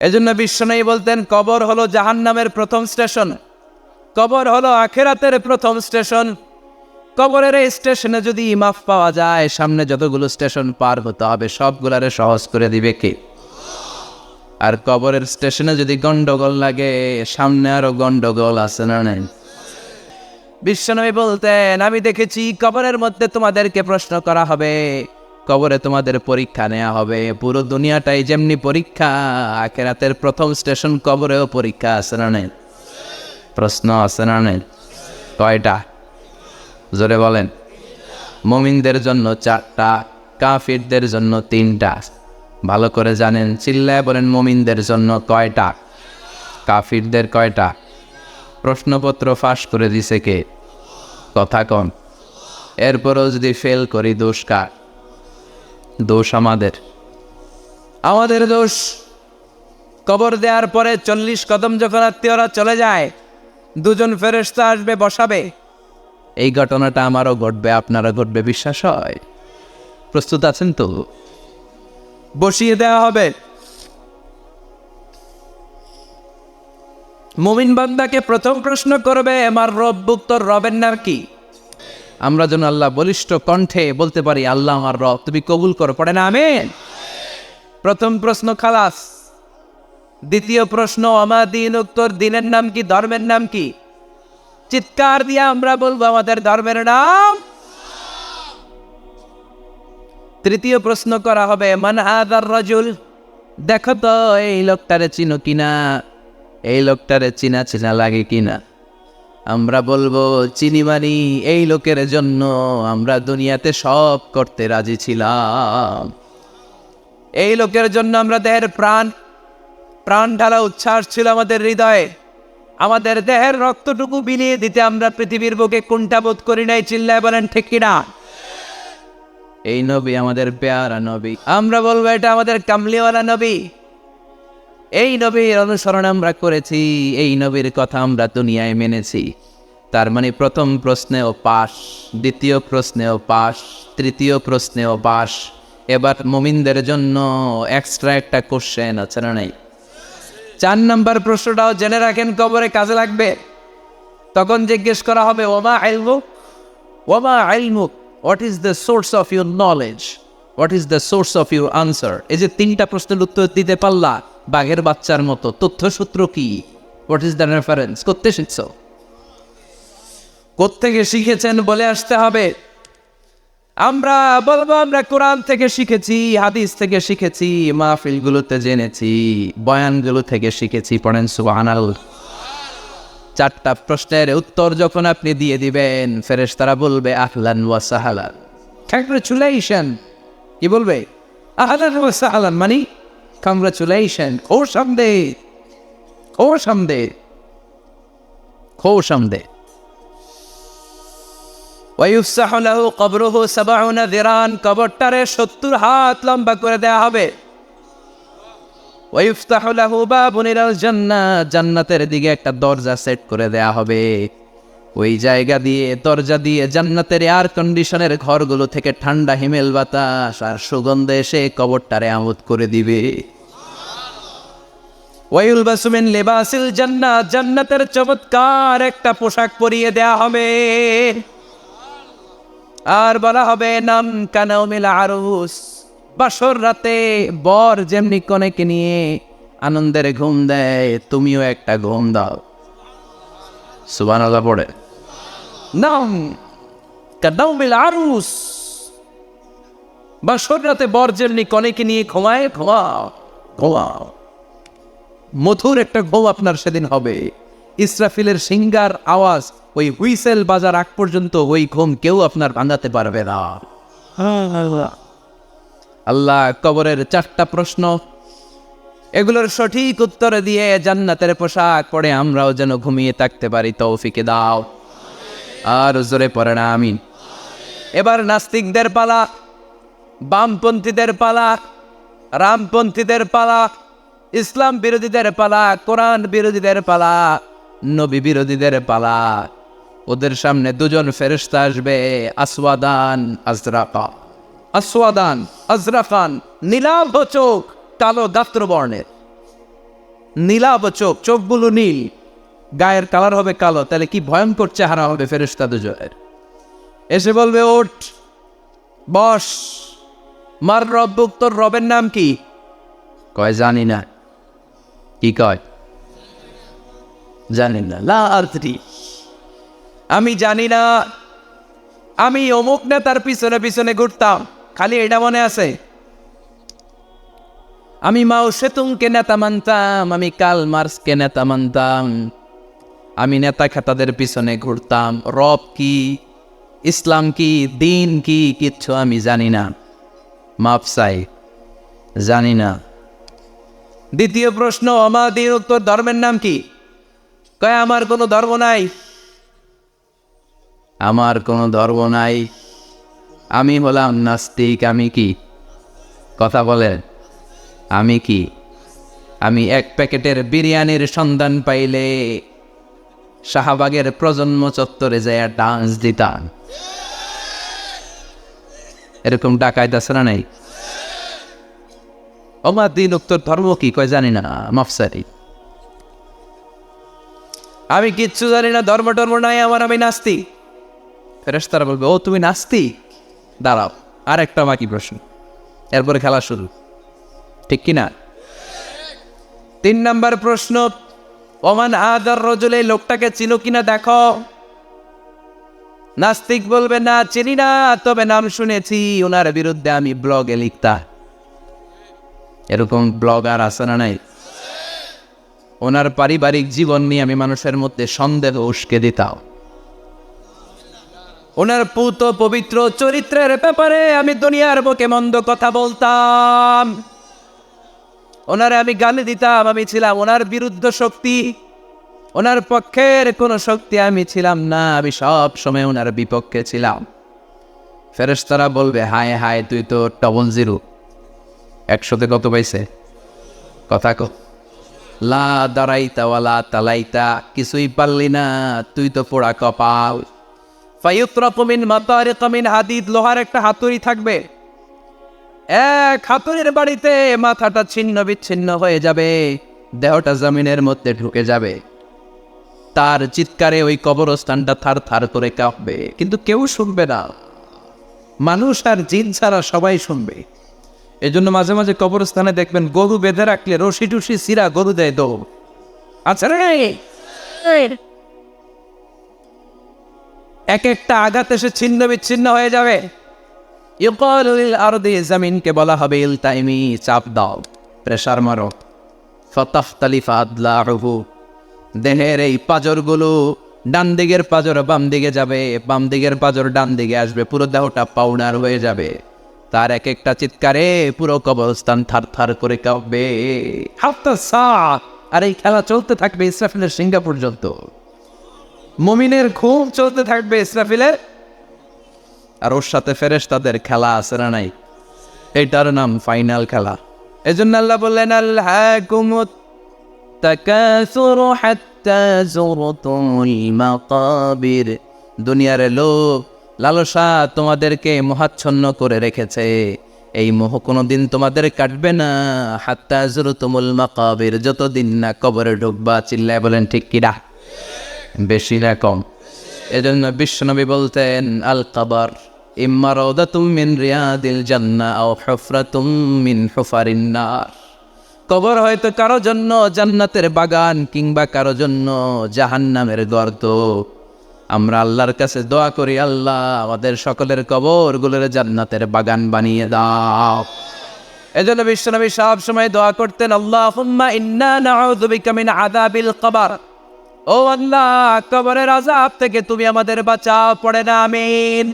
এজন্য বিশ্বনয়ী বলতেন, কবর হলো জাহান্নামের প্রথম স্টেশন। কবর হলো আখেরাতের প্রথম স্টেশন। কবরের এই স্টেশনে যদি ইমাফ পাওয়া যায়, সামনে যতগুলো স্টেশন পার হতে হবে, সবগুলারে সহজ করে দিবে কে? আর কবরের স্টেশনে যদি গন্ডগোল লাগে, সামনে আরও গন্ডগোল আছে না নাই? বিশ্বনবী বলতেন, আমি দেখেছি কবরের মধ্যে তোমাদেরকে প্রশ্ন করা হবে কবরে তোমাদের পরীক্ষা নেওয়া হবে। পুরো দুনিয়াটাই যেমনি পরীক্ষা, আখেরাতের প্রথম স্টেশন কবরেও পরীক্ষা আছে না নেই? প্রশ্ন আছে না নেই? কয়টা? জোরে বলেন। মমিনদের জন্য চারটা, কাফিরদের জন্য তিনটা। ভালো করে জানেন, চিল্লায় বলেন মমিনদের জন্য কয়টা? কাফিরদের কয়টা? প্রশ্নপত্র ফাঁস করে দিছে কে? কথা কন। এরপরও যদি ফেল করি, দোষ কার? দোষ আমাদের। আমাদের দোষ, কবর দেওয়ার পরে চল্লিশ কদম যখন আত্মীয়রা চলে যায়, দুজন ফেরেস্তা আসবে, বসাবে। এই ঘটনাটা আমারও ঘটবে আপনারা ঘটবে, বিশ্বাস হয়? প্রস্তুত আছেন তো? বসিয়ে দেওয়া হবে। মুমিন বান্দাকে প্রথম প্রশ্ন করবে, আমার রব তোর রবের নাম কি? আমরা যেন আল্লাহ বলিষ্ঠ কণ্ঠে বলতে পারি, আল্লাহ আমার রব, তুমি কবুল করো। পড়ে না, আমেন? প্রথম প্রশ্ন, খালাস। দ্বিতীয় প্রশ্ন আমার দিন উত্তর দিনের নাম কি, ধর্মের নাম কি? চিৎকার দিয়ে আমরা বলব, আমাদের ধর্মের নাম। তৃতীয় প্রশ্ন করা হবে, মান হাদার রজুল? দেখো তো, এই লোকটারে চিনো কিনা? এই লোকটারে চিনা চিনা লাগে কিনা? আমরা বলব, চিনি মানি, এই লোকের জন্য আমরা দুনিয়াতে সব করতে রাজি ছিলাম। এই লোকের জন্য আমরা দেহের প্রাণ প্রাণ ঢালা উচ্ছ্বাস ছিল আমাদের হৃদয়ে। আমাদের দেহের রক্তটুকু বিলিয়ে দিতে আমরা পৃথিবীর বুকে কোনটা বোধ করি নাই, চিল্লায় বলেন, ঠিক কিনা এই নবী আমাদের পেয়ারা নবী। আমরা বলব, এটা আমাদের কামলিওয়ালা নবী। এই নবীর অনুসরণ আমরা করেছি, এই নবীর কথা আমরা দুনিয়ায় মেনেছি। তার মানে প্রথম প্রশ্নেও পাশ, দ্বিতীয় প্রশ্নেও পাশ, তৃতীয় প্রশ্নেও পাশ এবার মুমিনদের জন্য এক্সট্রা একটা কোশ্চেন আছে না নাই? চার নম্বর প্রশ্নটাও জেনে রাখেন, কবরে কাজে লাগবে। তখন জিজ্ঞেস করা হবে, ওমা আইলমু? ওমা আইলমু what is the source of your knowledge what is the source of your answer এই যে তিনটা প্রশ্নের উত্তর দিতে পারলা বাঘের বাচ্চার মতো। তথ্যসূত্র কি? হোয়াট ইজ দ্য রেফারেন্স করতে শিখছ? কোত্থেকে শিখেছেন বলে আসতে হবে? আমরা বলব, আমরা কোরআন থেকে শিখেছি, হাদিস থেকে শিখেছি, মাহফিলগুলোতে জেনেছি, বয়ানগুলো থেকে শিখেছি, পড়েন সুবহানাল চারটা প্রশ্নের উত্তর যখন আপনি দিয়ে দিবেন ফেরেশ তারা বলবে, আহলান ওয়া সাহালান। কংগ্রেচুলেশন কি বলবে? আহলান ওয়া সাহালান মানে খোশ আমদে খোশ আমদে ওয়ুফসাহ লাহু কবরুহু সাবাউনা দিরান কবরটারে সত্তর হাত লম্বা করে দেয়া হবে। ওয়ুফতাহ লাহু বাবুন ইলাল জান্নাত জান্নাতের দিকে একটা দরজা সেট করে দেয়া হবে। ওই জায়গা দিয়ে, দরজা দিয়ে জান্নাতের এয়ার কন্ডিশনের ঘরগুলো থেকে ঠান্ডা হিমেল বাতাস আর সুগন্ধে এসে কবরটারে আমোদ করে দিবে। ওয়াইল বাসুমিন লেবাসিল জান্নাত, জান্নাতের চমৎকার একটা পোশাক পরিয়ে দেয়া হবে। আর বলা হবে, নাম কানাও মিলা আরুস। বাসর রাতে বর যেমনি কনেকে নিয়ে আনন্দের ঘুম দেয়, তুমিও একটা ঘুম দাও। সুবান পড়ে নাম আরুস বাসর রাতে বর যেমনি কনেকে নিয়ে ঘুমায় ঘুমাও ঘুমাও মধুর একটা ঘুম আপনার সেদিন হবে। ইসরাফিলের সিঙ্গার আওয়াজ ওই হুইসেল বাজার আগ পর্যন্ত ওই ঘুম কেউ আপনার ভাঙাতে পারবে না। আল্লাহ কবরের চারটা প্রশ্ন। এগুলোর সঠিক উত্তর দিয়ে জান্নাতের পোশাক পরে আমরাও যেন ঘুমিয়ে থাকতে পারি, তৌফিকে দাও। আর জোরে পড়ে না, আমিন। এবার নাস্তিকদের পালা, বামপন্থীদের পালা, রামপন্থীদের পালা, ইসলাম বিরোধীদের পালা, কোরআন বিরোধীদের পালা, নবী বিরোধীদের পালা। ওদের সামনে দুজন ফেরেশতা আসবে, আসওয়াদান, আজরাকা। আসওয়াদান, আজরাকান, নীলাভ চোখ। কালো গাত্র বর্ণের নীলাব চোখ, চোখগুলো নীল। গায়ের কালার হবে কালো, তাহলে কি ভয়ঙ্কর চেহারা হবে ফেরেস্তা দুজনের। এসে বলবে, ওঠ, বস। মার রব্বুক তোর রবের নাম কি? কয়, জানি না। কি কয়? জানি না। লা আর্থি আমি জানি না। আমি অমুক নেতার পিছনে পিছনে ঘুরতাম। খালি এটা মনে আছে? আমি মাও সেতুংকে নেতা মানতাম, আমি কাল মার্সকে নেতা মানতাম। আমি নেতা খেতাদের পিছনে ঘুরতাম, রব কি, ইসলাম কি, দিন কি, কিচ্ছু আমি জানি না। মাপ চাই, জানি না। দ্বিতীয় প্রশ্ন আমাদের উত্তর ধর্মের নাম কি? কয়, আমার কোনো ধর্ম নাই। আমার কোনো ধর্ম নাই। আমি হলাম নাস্তিক, আমি কি? কথা বলেন। আমি কি? আমি এক প্যাকেটের বিরিয়ানির সন্ধান পাইলে শাহবাগের প্রজন্ম চত্বরে যায় ডান্স দিতাম। এরকম ডাকায় না নাই? আমার দিন উত্তর ধর্ম কি কয় জানি না মাফসারি আমি কিচ্ছু জানি না, ধর্ম টর্ম নাই, আমার আমি নাস্তিক। ফেরেস্তারা বলবে, ও, তুমি নাস্তিক? দাঁড়াও আর একটা বাকি প্রশ্ন। এরপরে খেলা শুরু। ঠিক কি না তিন নাম্বার প্রশ্ন, ওমান আদার রজলে এই লোকটাকে চিনো কিনা দেখো? নাস্তিক বলবে, না, চিনি না, তবে নাম শুনেছি ওনার বিরুদ্ধে আমি ব্লগে লিখতা। এরকম ব্লগার আছে না নাই? ওনার পারিবারিক জীবন নিয়ে আমি মানুষের মধ্যে সন্দেহ উস্কে দিতাম। ওনার পুত পবিত্র চরিত্রের ব্যাপারে আমি দুনিয়ার বুকে মন্দ কথা বলতাম। ওনারে আমি গালি দিতাম, আমি ছিলাম ওনার বিরুদ্ধ শক্তি। ওনার পক্ষের কোনো শক্তি আমি ছিলাম না, আমি সব সময় ওনার বিপক্ষে ছিলাম। ফেরেশতারা বলবে, হায় হায়, তুই তো ডবল জিরো একশোতে কত পাইছে? কথা কো। লা দাঁড়াইতা ওয়ালা তালাইতা, কিছুই পারলি না, তুই তো পোড়া কপাল। ফাইউত্রাকুমিন মাতারিকামিন হাদিদ, লোহার একটা হাতুড়ি থাকবে। এক হাতুড়ির বাড়িতে মাথাটা ছিন্ন বিচ্ছিন্ন হয়ে যাবে, দেহটা জমিনের মধ্যে ঢুকে যাবে। তার চিৎকারে ওই কবরস্থানটা থার থার করে কাঁপবে, কিন্তু কেউ শুনবে না। মানুষ আর জিন ছাড়া সবাই শুনবে। এজন্য মাঝে মাঝে কবরস্থানে দেখবেন গরু বেঁধে রাখলে রশি টুসি সিরা গরু দেয় দৌড়। আচ্ছা রে! এক একটা আঘাত এসে ছিন্ন বিচ্ছিন্ন হয়ে যাবে। ইউকালুল আরদি, জামিনকে বলা হবে ইল টাইমি চাপ দাও, প্রেশার মারো। ফতাফতালিফা আদলাহু দেহের এই পাজরগুলো ডান দিকের পাজর বাম দিকে যাবে বাম দিকের পাজর ডান দিকে আসবে, পুরো দেহটা পাউডার হয়ে যাবে। তার এক একটা চিৎকারে পুরো কবরস্থান থার থার করে কাঁপবে। আর এই খেলা চলতে থাকবে ইসরাফিলের সিঙ্গা পর্যন্ত মমিনের খুব চলতে থাকবে ইসরাফিলের আর ওর সাথে ফেরেস তাদের খেলা আছে না নাই? এটার নাম ফাইনাল খেলা। এজন্য আল্লাহ বললেন আল্লাহ কুমুত তাকাসুরু হাত্তা জুরতুল মাকাবির। দুনিয়ার লোক লালসা তোমাদেরকে মহাচ্ছন্ন করে রেখেছে। এই মোহ কোনোদিন তোমাদের কাটবে না। হাত্তা জুরতুমুল মাকাবির, যতদিন না কবরে ঢুকবা, চিল্লায় বলেন, ঠিক কিরা বেশি না কম। এজন্য বিশ্বনবী বলতেন, আল কাবার। ইম্মা রওদাতুম মিন রিয়াদিল মিন হুফারিন কবর হয়তো কারও জন্য জান্নাতের বাগান কিংবা কারও জন্য জাহান্নামের গর্ত আমরা আল্লাহর কাছে দোয়া করি, আল্লাহ আমাদের সকলের কবরগুলোর জান্নাতের বাগান বানিয়ে দাও। এজন্য বিশ্বনবী সব সময় দোয়া করতেন, আল্লাহুম্মা ইন্না নাউযু বিকা মিন আযাবিল কবর। ও আল্লাহ, কবরের আযাব থেকে তুমি আমাদের বাঁচাও, পড়ে না, আমিন।